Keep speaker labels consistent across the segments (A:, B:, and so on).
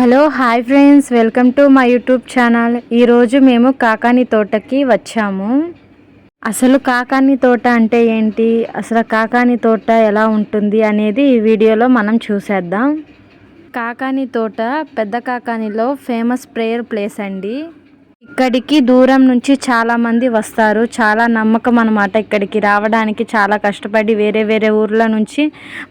A: Hello hi friends. Welcome to my YouTube channel. ఈరోజు మేము కాకాని తోటకి వచ్చాము. అసలు కాకాని తోట అంటే ఏంటి? అసలు కాకాని తోట ఎలా ఉంటుంది అనేది ఈ వీడియోలో మనం చూసేద్దాం. కాకాని తోట పెద్ద కాకానిలో ఫేమస్ ప్రేయర్ ప్లేస్ అండి. ఇక్కడికి దూరం నుంచి చాలా మంది వస్తారు. చాలా నమ్మకం అనమాట ఇక్కడికి రావడానికి. చాలా కష్టపడి వేరే వేరే ఊర్ల నుంచి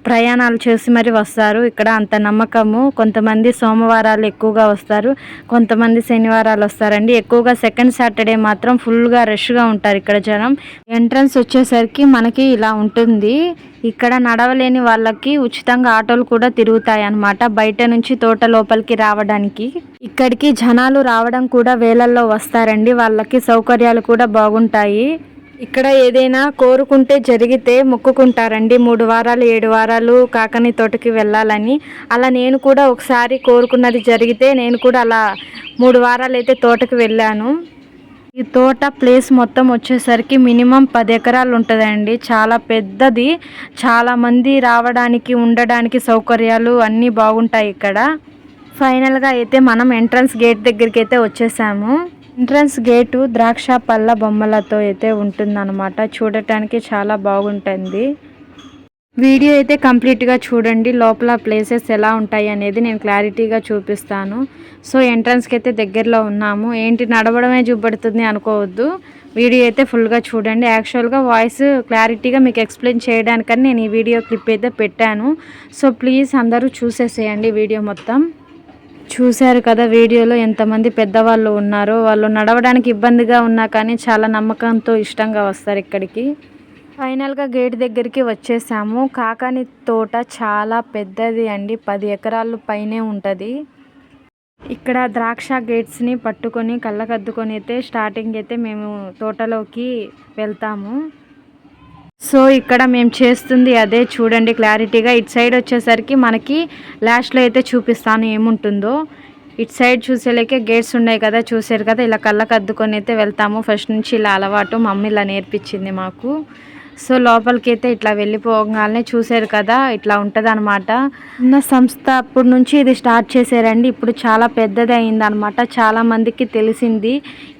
A: ప్రయాణాలు చేసి మరి వస్తారు. ఇక్కడ అంత నమ్మకము. కొంతమంది సోమవారాలు ఎక్కువగా వస్తారు. కొంతమంది శనివారాలు వస్తారండి. ఎక్కువగా సెకండ్ సాటర్డే మాత్రం ఫుల్గా రష్గా ఉంటారు ఇక్కడ జనం. ఎంట్రన్స్ వచ్చేసరికి మనకి ఇలా ఉంటుంది. ఇక్కడ నడవలేని వాళ్ళకి ఉచితంగా ఆటోలు కూడా తిరుగుతాయి అన్నమాట బయట నుంచి తోట లోపలికి రావడానికి. ఇక్కడికి జనాలు రావడం కూడా వేలల్లో వస్తారండి. వాళ్ళకి సౌకర్యాలు కూడా బాగుంటాయి. ఇక్కడ ఏదైనా కోరుకుంటే జరిగితే మొక్కుకుంటారండి. మూడు వారాలు ఏడు వారాలు కాకని తోటకి వెళ్ళాలని. అలా నేను కూడా ఒకసారి కోరుకున్నది జరిగితే నేను కూడా అలా మూడు వారాలు అయితే తోటకి వెళ్ళాను. ఈ తోట ప్లేస్ మొత్తం వచ్చేసరికి మినిమం పది ఎకరాలు ఉంటుందండి. చాలా పెద్దది. చాలా మంది రావడానికి ఉండడానికి సౌకర్యాలు అన్నీ బాగుంటాయి ఇక్కడ. ఫైనల్గా అయితే మనం ఎంట్రన్స్ గేట్ దగ్గరికి అయితే వచ్చేసాము. ఎంట్రన్స్ గేటు ద్రాక్ష పళ్ళ బొమ్మలతో అయితే ఉంటుందన్నమాట. చూడటానికి చాలా బాగుంటుంది. వీడియో అయితే కంప్లీట్గా చూడండి. లోపల ప్లేసెస్ ఎలా ఉంటాయి అనేది నేను క్లారిటీగా చూపిస్తాను. సో ఎంట్రన్స్కి అయితే దగ్గరలో ఉన్నాము. ఏంటి నడవడమే చూపెడుతుంది అనుకోవద్దు. వీడియో అయితే ఫుల్గా చూడండి. యాక్చువల్గా వాయిస్ క్లారిటీగా మీకు ఎక్స్ప్లెయిన్ చేయడానికని నేను ఈ వీడియో క్లిప్ అయితే పెట్టాను. సో ప్లీజ్ అందరూ చూసేసేయండి వీడియో మొత్తం. చూశారు కదా వీడియోలో ఎంతమంది పెద్దవాళ్ళు ఉన్నారో. వాళ్ళు నడవడానికి ఇబ్బందిగా ఉన్నా కానీ చాలా నమ్మకంతో ఇష్టంగా వస్తారు ఇక్కడికి. ఫైనల్గా గేట్ దగ్గరికి వచ్చేసాము. కాకాని తోట చాలా పెద్దది అండి. పది ఎకరాలు పైనే ఉంటుంది. ఇక్కడ ద్రాక్ష గేట్స్ని పట్టుకొని కళ్ళకద్దుకొని అయితే స్టార్టింగ్ అయితే మేము తోటలోకి వెళ్తాము. సో ఇక్కడ మేము చేస్తుంది అదే చూడండి క్లారిటీగా. ఇటు సైడ్ వచ్చేసరికి మనకి లాస్ట్లో అయితే చూపిస్తాను ఏముంటుందో. ఇటు సైడ్ చూసేలేకే గేట్స్ ఉన్నాయి కదా చూసారు కదా? ఇలా కళ్ళకద్దుకొని అయితే వెళ్తాము. ఫస్ట్ నుంచి ఇలా అలవాటు మమ్మీ ఇలా నేర్పించింది మాకు. సో లోపలికి అయితే ఇట్లా వెళ్ళిపోగానే చూశారు కదా ఇట్లా ఉంటుంది అనమాట ఉన్న సంస్థ అప్పటి నుంచి ఇది స్టార్ట్ చేశారండి. ఇప్పుడు చాలా పెద్దది అయింది అనమాట చాలామందికి తెలిసింది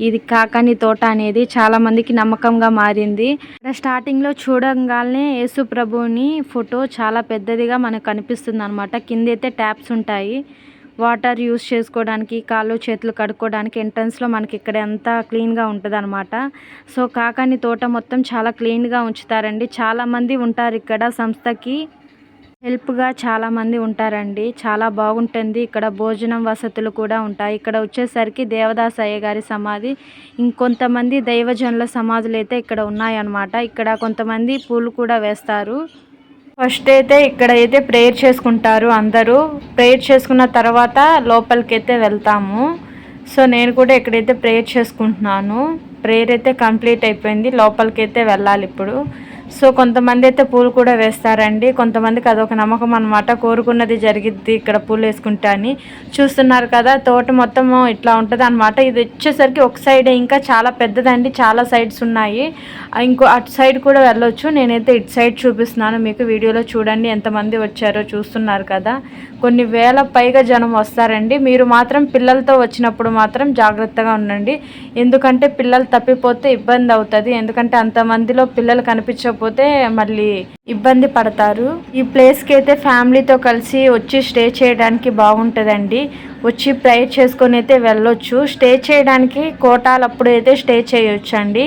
A: ఇది కాకని తోట అనేది. చాలామందికి నమ్మకంగా మారింది. స్టార్టింగ్లో చూడగానే యేసు ప్రభుని ఫోటో చాలా పెద్దదిగా మనకు కనిపిస్తుంది అనమాట కింద అయితే ట్యాప్స్ ఉంటాయి. వాటర్ యూస్ చేసుకోవడానికి కాళ్ళు చేతులు కడుక్కోవడానికి ఎంట్రన్స్లో మనకి ఇక్కడ అంతా క్లీన్గా ఉంటుంది అనమాట సో కాకాని తోట మొత్తం చాలా క్లీన్గా ఉంచుతారండి. చాలామంది ఉంటారు ఇక్కడ సంస్థకి. హెల్ప్గా చాలామంది ఉంటారండి. చాలా బాగుంటుంది. ఇక్కడ భోజనం వసతులు కూడా ఉంటాయి. ఇక్కడ వచ్చేసరికి దేవదాస్ అయ్య గారి సమాధి. ఇంకొంతమంది దైవజనుల సమాధులు అయితే ఇక్కడ ఉన్నాయన్నమాట. ఇక్కడ కొంతమంది పూలు కూడా వేస్తారు. ఫస్ట్ అయితే ఇక్కడ అయితే ప్రేయర్ చేసుకుంటారు అందరూ. ప్రేయర్ చేసుకున్న తర్వాత లోపలికి అయితే వెళ్తాము. సో నేను కూడా ఇక్కడైతే ప్రేయర్ చేసుకుంటున్నాను. ప్రేయర్ అయితే కంప్లీట్ అయిపోయింది. లోపలికి అయితే వెళ్ళాలి ఇప్పుడు. సో కొంతమంది అయితే పూలు కూడా వేస్తారండి. కొంతమందికి అదొక నమ్మకం అనమాట కోరుకున్నది జరిగిద్ది ఇక్కడ పూలు వేసుకుంటా అని. చూస్తున్నారు కదా తోట మొత్తం ఇట్లా ఉంటుంది అనమాట ఇది వచ్చేసరికి ఒక సైడ్ ఇంకా చాలా పెద్దదండి. చాలా సైడ్స్ ఉన్నాయి. ఇంకో అటు సైడ్ కూడా వెళ్ళొచ్చు. నేనైతే ఇటు సైడ్ చూపిస్తున్నాను. మీకు వీడియోలో చూడండి ఎంతమంది వచ్చారో చూస్తున్నారు కదా. కొన్ని వేల పైగా జనం వస్తారండి. మీరు మాత్రం పిల్లలతో వచ్చినప్పుడు మాత్రం జాగ్రత్తగా ఉండండి. ఎందుకంటే పిల్లలు తప్పిపోతే ఇబ్బంది అవుతుంది. ఎందుకంటే అంతమందిలో పిల్లలు లేకపోతే మళ్ళీ ఇబ్బంది పడతారు. ఈ ప్లేస్కి అయితే ఫ్యామిలీతో కలిసి వచ్చి స్టే చేయడానికి బాగుంటుందండి. వచ్చి ప్రేయర్ చేసుకొని అయితే వెళ్ళొచ్చు. స్టే చేయడానికి కోటాలప్పుడు అయితే స్టే చేయొచ్చు అండి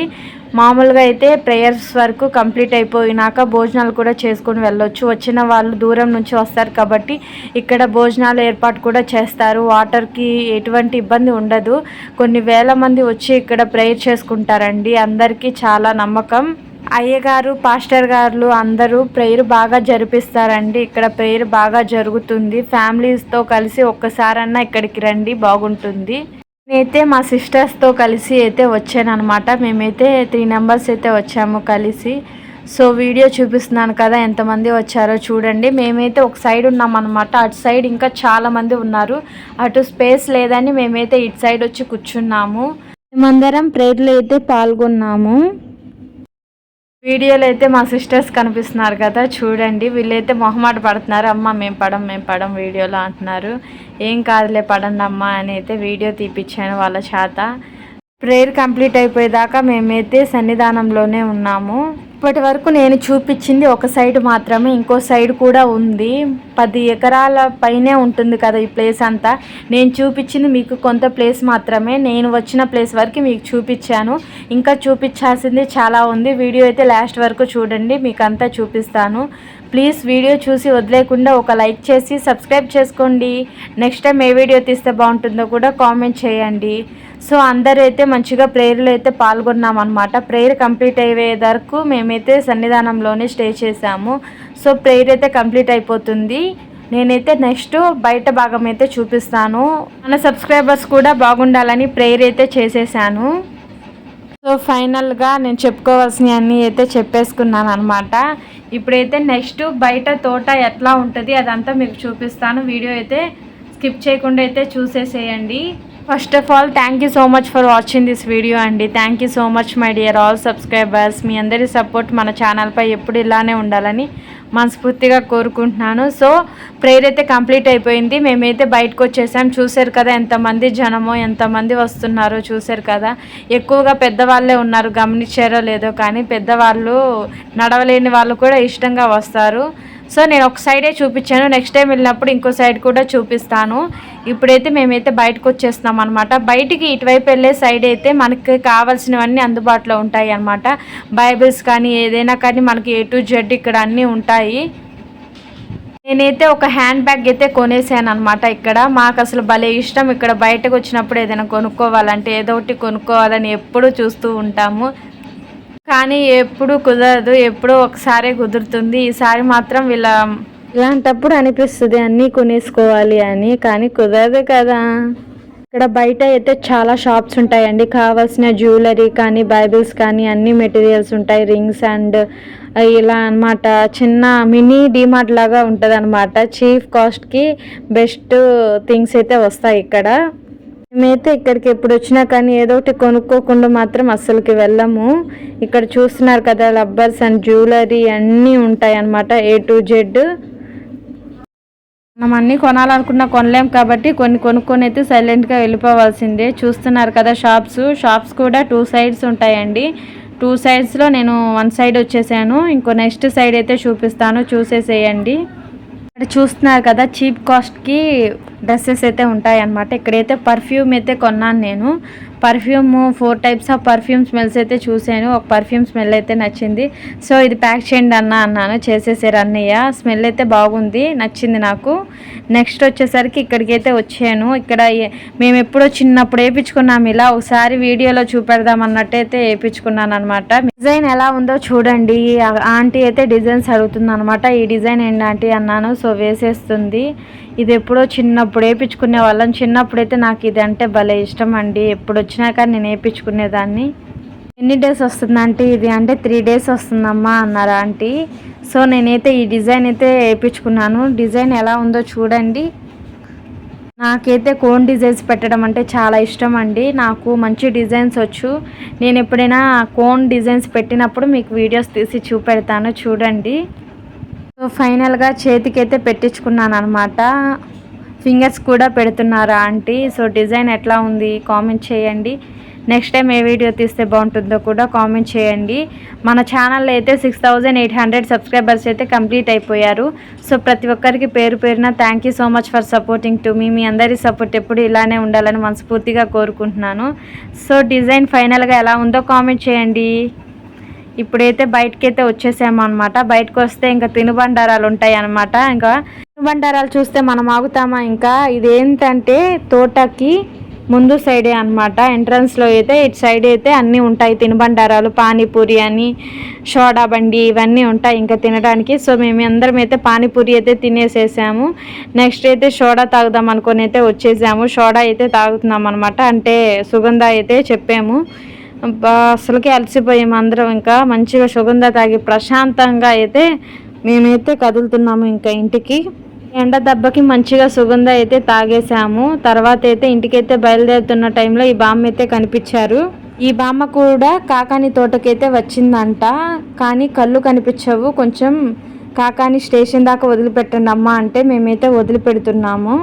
A: మామూలుగా అయితే ప్రేయర్స్ వరకు కంప్లీట్ అయిపోయినాక భోజనాలు కూడా చేసుకొని వెళ్ళొచ్చు. వచ్చిన వాళ్ళు దూరం నుంచి వస్తారు కాబట్టి ఇక్కడ భోజనాలు ఏర్పాటు కూడా చేస్తారు. వాటర్కి ఎటువంటి ఇబ్బంది ఉండదు. కొన్ని వేల మంది వచ్చి ఇక్కడ ప్రేయర్ చేసుకుంటారండి. అందరికీ చాలా నమ్మకం. అయ్యగారు పాస్టర్ గారు అందరూ ప్రేయర్ బాగా జరిపిస్తారండి. ఇక్కడ ప్రేయర్ బాగా జరుగుతుంది. ఫ్యామిలీస్తో కలిసి ఒక్కసారన్నా ఇక్కడికి రండి బాగుంటుంది. నేనైతే మా సిస్టర్స్తో కలిసి అయితే వచ్చానమాట మేమైతే త్రీ నెంబర్స్ అయితే వచ్చాము కలిసి. సో వీడియో చూపిస్తున్నాను కదా ఎంతమంది వచ్చారో చూడండి. మేమైతే ఒక సైడ్ ఉన్నామన్నమాట. అటు సైడ్ ఇంకా చాలామంది ఉన్నారు. అటు స్పేస్ లేదని మేమైతే ఇటు సైడ్ వచ్చి కూర్చున్నాము. మేమందరం ప్రేయర్లో అయితే పాల్గొన్నాము. వీడియోలో అయితే మా సిస్టర్స్ కనిపిస్తున్నారు కదా చూడండి. వీళ్ళైతే మొహమాట పడుతున్నారు. అమ్మ మేము పడం మేము పడం వీడియోలో అంటున్నారు. ఏం కాదులే పడండి అమ్మ అని అయితే వీడియో తీపిచ్చాను వాళ్ళ చేత. ప్రేయర్ కంప్లీట్ అయిపోయేదాకా మేమైతే సన్నిధానంలోనే ఉన్నాము. ఇప్పటి వరకు నేను చూపించింది ఒక సైడ్ మాత్రమే ఇంకో సైడ్ కూడా ఉంది. పది ఎకరాల పైనే ఉంటుంది కదా ఈ ప్లేస్ అంతా. నేను చూపించింది మీకు కొంత ప్లేస్ మాత్రమే. నేను వచ్చిన ప్లేస్ వరకు మీకు చూపించాను. ఇంకా చూపించాల్సింది చాలా ఉంది. వీడియో అయితే లాస్ట్ వరకు చూడండి మీకు అంతా చూపిస్తాను. ప్లీజ్ వీడియో చూసి వదిలేకుండా ఒక లైక్ చేసి సబ్స్క్రైబ్ చేసుకోండి. నెక్స్ట్ టైం ఏ వీడియో తీస్తే బాగుంటుందో కూడా కామెంట్ చేయండి. సో అందరూ అయితే మంచిగా ప్రేయర్లో అయితే పాల్గొన్నాం అనమాట ప్రేయర్ కంప్లీట్ అయ్యే వరకు మేమైతే సన్నిధానంలోనే స్టే చేసాము సో ప్రేయర్ అయితే కంప్లీట్ అయిపోతుంది. నేనైతే నెక్స్ట్ బయట భాగం అయితే చూపిస్తాను. మన సబ్స్క్రైబర్స్ కూడా బాగుండాలని ప్రేయర్ అయితే చేసేసాను. సో ఫైనల్గా నేను చెప్పుకోవాల్సినవి అన్నీ అయితే చెప్పేసుకున్నాను అనమాట ఇప్పుడైతే నెక్స్ట్ బయట తోట ఎట్లా ఉంటుంది అదంతా మీకు చూపిస్తాను. వీడియో అయితే స్కిప్ చేయకుండా అయితే చూసేసేయండి. First of all thank you so much for watching this video అండి. Thank you so much my dear all subscribers మీ అందరి సపోర్ట్ మన ఛానల్పై ఎప్పుడు ఇలానే ఉండాలని మనస్ఫూర్తిగా కోరుకుంటున్నాను. సో ప్రేయర్ అయితే కంప్లీట్ అయిపోయింది. మేమైతే బయటకు వచ్చేసాం. చూసారు కదా ఎంతమంది జనమో ఎంతమంది వస్తున్నారో చూసారు కదా. ఎక్కువగా పెద్దవాళ్ళే ఉన్నారు గమనించారో లేదో కానీ పెద్దవాళ్ళు నడవలేని వాళ్ళు కూడా ఇష్టంగా వస్తారు. సో నేను ఒక సైడే చూపించాను. నెక్స్ట్ టైం వెళ్ళినప్పుడు ఇంకో సైడ్ కూడా చూపిస్తాను. ఇప్పుడైతే మేమైతే బయటకు వచ్చేస్తున్నాం అనమాట బయటికి ఇటువైపు వెళ్ళే సైడ్ అయితే మనకి కావాల్సినవన్నీ అందుబాటులో ఉంటాయి అనమాట బైబిల్స్ కానీ ఏదైనా కానీ మనకి ఏ టు జెడ్ ఇక్కడ అన్నీ ఉంటాయి. నేనైతే ఒక హ్యాండ్ బ్యాగ్ అయితే కొనేసాను అనమాట ఇక్కడ. మాకు అసలు భలే ఇష్టం ఇక్కడ బయటకు వచ్చినప్పుడు ఏదైనా కొనుక్కోవాలంటే ఏదో ఒకటి కొనుక్కోవాలని ఎప్పుడూ చూస్తూ ఉంటాము. కానీ ఎప్పుడు కుదరదు ఎప్పుడో ఒకసారి కుదురుతుంది. ఈసారి మాత్రం వీళ్ళ ఇలాంటప్పుడు అనిపిస్తుంది అన్నీ కొనేసుకోవాలి అని కానీ కుదరదు కదా. ఇక్కడ బయట అయితే చాలా షాప్స్ ఉంటాయండి. కావాల్సిన జ్యువెలరీ కానీ బైబిల్స్ కానీ అన్ని మెటీరియల్స్ ఉంటాయి. రింగ్స్ అండ్ ఇలా అనమాట చిన్న మినీ డిమార్ట్ లాగా ఉంటుంది అనమాట చీఫ్ కాస్ట్కి బెస్ట్ థింగ్స్ అయితే వస్తాయి ఇక్కడ. మేమైతే ఇక్కడికి ఎప్పుడు వచ్చినా కానీ ఏదో ఒకటి కొనుక్కోకుండా మాత్రం అస్సలుకి వెళ్ళము. ఇక్కడ చూస్తున్నారు కదా రబ్బర్స్ అండ్ జ్యువెలరీ అన్నీ ఉంటాయి అన్నమాట ఏ టు జెడ్ మనం అన్నీ కొనాలనుకున్నా కొనలేం కాబట్టి కొన్ని కొనుక్కొని అయితే సైలెంట్గా వెళ్ళిపోవాల్సిందే. చూస్తున్నారు కదా షాప్స్ షాప్స్ కూడా టూ సైడ్స్ ఉంటాయండి. టూ సైడ్స్లో నేను వన్ సైడ్ వచ్చేసాను. ఇంకో నెక్స్ట్ సైడ్ అయితే చూపిస్తాను. చూసేసేయండి. ఇక్కడ చూస్తున్నారు కదా చీప్ కాస్ట్కి డ్రెస్సెస్ అయితే ఉంటాయి అన్నమాట ఇక్కడైతే పర్ఫ్యూమ్ అయితే కొన్నాను నేను. Perfume four types of perfume smells అయితే చూశాను. ఒక పర్ఫ్యూమ్ స్మెల్ అయితే నచ్చింది. సో ఇది ప్యాక్ చేయండి అన్న అన్నాను. చేసేసారు అన్నయ్య. స్మెల్ అయితే బాగుంది. నచ్చింది నాకు. నెక్స్ట్ వచ్చేసరికి ఇక్కడికి అయితే వచ్చాను. ఇక్కడ మేము ఎప్పుడో చిన్నప్పుడు వేయించుకున్నాము ఇలా ఒకసారి వీడియోలో చూపెడదాం అన్నట్టయితే వేయించుకున్నాను అనమాట డిజైన్ ఎలా ఉందో చూడండి. ఆంటీ అయితే డిజైన్స్ అడుగుతుంది అనమాట ఈ డిజైన్ ఏంటి ఆంటీ? అన్నాను. సో వేసేస్తుంది. ఇది ఎప్పుడో చిన్నప్పుడు వేయించుకునే వాళ్ళం. చిన్నప్పుడైతే నాకు ఇది అంటే భలే ఇష్టం అండి. ఎప్పుడు వచ్చినా కానీ నేను వేయించుకునేదాన్ని ఎన్ని డేస్ వస్తుందంటే ఇది అంటే త్రీ డేస్ వస్తుందమ్మా అన్నారు ఆంటీ. సో నేనైతే ఈ డిజైన్ అయితే వేయించుకున్నాను డిజైన్ ఎలా ఉందో చూడండి. నాకైతే కోన్ డిజైన్స్ పెట్టడం అంటే చాలా ఇష్టం అండి. నాకు మంచి డిజైన్స్ వచ్చు. నేను ఎప్పుడైనా కోన్ డిజైన్స్ పెట్టినప్పుడు మీకు వీడియోస్ తీసి చూపెడతాను చూడండి. సో ఫైనల్గా చేతికైతే పెట్టించుకున్నాను అనమాట ఫింగర్స్ కూడా పెడుతున్నారు ఆంటీ? సో డిజైన్ ఎట్లా ఉంది? కామెంట్ చేయండి. నెక్స్ట్ టైం ఏ వీడియో తీస్తే బాగుంటుందో కూడా కామెంట్ చేయండి. మన ఛానల్లో అయితే six thousand eight hundred subscribers అయితే కంప్లీట్ అయిపోయారు. సో ప్రతి ఒక్కరికి పేరు పేరున thank you so much for supporting to మీ. మీ అందరి సపోర్ట్ ఎప్పుడు ఇలానే ఉండాలని మనస్ఫూర్తిగా కోరుకుంటున్నాను. సో డిజైన్ ఫైనల్గా ఎలా ఉందో కామెంట్ చేయండి. ఇప్పుడైతే బయటకైతే వచ్చేసాము అనమాట బయటకు వస్తే ఇంకా తినుబండారాలు ఉంటాయి అనమాట ఇంకా తినుబండారాలు చూస్తే మనం ఆగుతామా ఇంకా? ఇదేంటంటే తోటకి ముందు సైడే అనమాట ఎంట్రన్స్లో అయితే ఇటు సైడ్ అయితే అన్నీ ఉంటాయి. తినుబండారాలు పానీపూరి అని సోడా బండి ఇవన్నీ ఉంటాయి ఇంకా తినడానికి. సో మేము అందరం అయితే పానీపూరి అయితే తినేసేసాము. నెక్స్ట్ అయితే సోడా తాగుదాం అనుకొని అయితే వచ్చేసాము. సోడా అయితే తాగుతున్నాం అనమాట అంటే సుగంధ అయితే చెప్పాము. అసలుకి అలసిపోయాము అందరం ఇంకా. మంచిగా సుగంధ తాగి ప్రశాంతంగా అయితే మేమైతే కదులుతున్నాము ఇంకా ఇంటికి. ఎండ దెబ్బకి మంచిగా సుగంధ అయితే తాగేసాము తర్వాత అయితే ఇంటికైతే బయలుదేరుతున్న టైంలో ఈ బామ్మ అయితే కనిపించారు. ఈ బామ్మ కూడా కాకాని తోటకైతే వచ్చిందంట. కానీ కళ్ళు కనిపించవు. కొంచెం కాకాని స్టేషన్ దాకా వదిలిపెట్టండి అమ్మ అంటే మేమైతే వదిలిపెడుతున్నాము.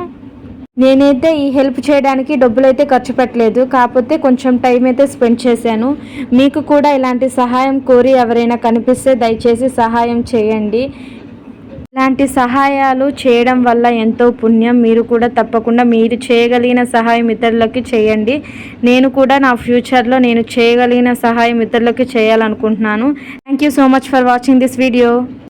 A: నేనైతే ఈ హెల్ప్ చేయడానికి డబ్బులు అయితే ఖర్చు పెట్టలేదు కాకపోతే కొంచెం టైం అయితే స్పెండ్ చేశాను. మీకు కూడా ఇలాంటి సహాయం కోరి ఎవరైనా కనిపిస్తే దయచేసి సహాయం చేయండి. ఇలాంటి సహాయాలు చేయడం వల్ల ఎంతో పుణ్యం. మీరు కూడా తప్పకుండా మీరు చేయగలిగిన సహాయం ఇతరులకి చేయండి. నేను కూడా నా ఫ్యూచర్లో నేను చేయగలిగిన సహాయం ఇతరులకి చేయాలనుకుంటున్నాను. Thank you so much for watching this video